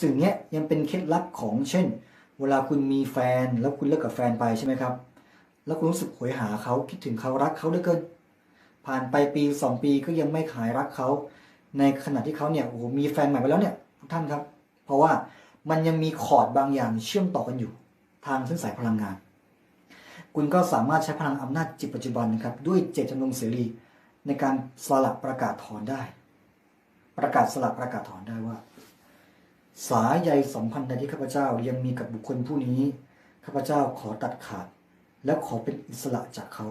สิ่งนี้ยังเป็นเคล็ดลับของเช่น เวลาคุณมีแฟนแล้วคุณเลิกกับแฟนไปใช่ไหมครับ แล้วคุณรู้สึกโหยหาเขาคิดถึงเขารักเขาเหลือเกิน ผ่านไปปีสองปีก็ยังไม่หายรักเขา ในขณะที่เขาเนี่ยโอ้โหมีแฟนใหม่ไปแล้วเนี่ยทุกท่านครับ เพราะว่ามันยังมีคอร์ดบางอย่างเชื่อมต่อกันอยู่ ทางเส้นสายพลังงาน คุณก็สามารถใช้พลังอำนาจจิตปัจจุบันนะครับด้วยเจตจำนงเสรีในการสลับประกาศถอนได้ ประกาศสลับประกาศถอนได้ว่า สายใยสัมพันธ์ใดที่ข้าพเจ้ายังมีกับบุคคลผู้นี้ข้าพเจ้าขอตัดขาด และขอเป็นอิสระจากเขา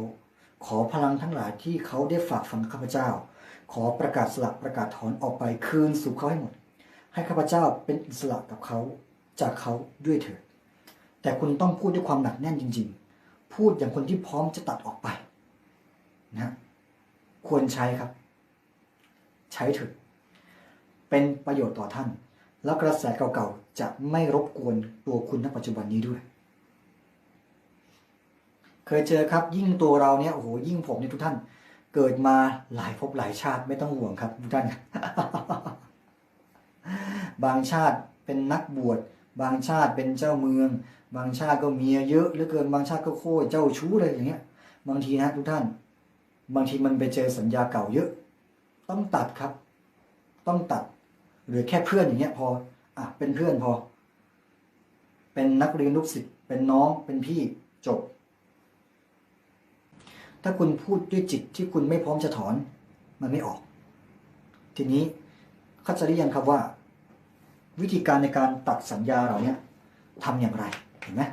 ขอพลังทั้งหลายที่เขาได้ฝากฝังข้าพเจ้า ขอประกาศสลับประกาศถอนออกไปคืนสู่เขาให้หมด ให้ข้าพเจ้าเป็นอิสระกับเขาจากเขาด้วยเถิดแต่คุณต้องพูดด้วยความหนักแน่นจริง ๆ พูดอย่างคนที่พร้อมจะตัดออกไปนะควรใช้ครับ ใช้เถิดเป็นประโยชน์ต่อท่าน แล้วกระแสเก่าๆจะไม่รบกวนตัวคุณณปัจจุบันนี้ด้วย เคยเจอครับยิ่งตัวเราเนี่ยโอ้โหยิ่งผมเนี่ยทุกท่าน เกิดมาหลายภพหลายชาติไม่ต้องห่วงครับทุกท่าน บางชาติเป็นนักบวชบางชาติเป็นเจ้าเมือง บางชาติก็เมียเยอะเหลือเกินบางชาติก็โคตรเจ้าชู้เลยอย่างเงี้ย บางทีนะทุกท่าน บางทีมันไปเจอสัญญาเก่าเยอะ ต้องตัดครับ ต้องตัด หรือแค่เพื่อนอย่างเงี้ยพอ อะเป็นเพื่อนพอ เป็นนักเรียนลูกศิษย์เป็นน้องเป็นพี่จบ ถ้าคุณพูดด้วยจิตที่คุณไม่พร้อมจะถอน มันไม่ออก ทีนี้เข้าใจหรือยังครับว่า วิธีการในการตัดสัญญาเหล่าเนี้ยทำอย่างไรเห็นไหม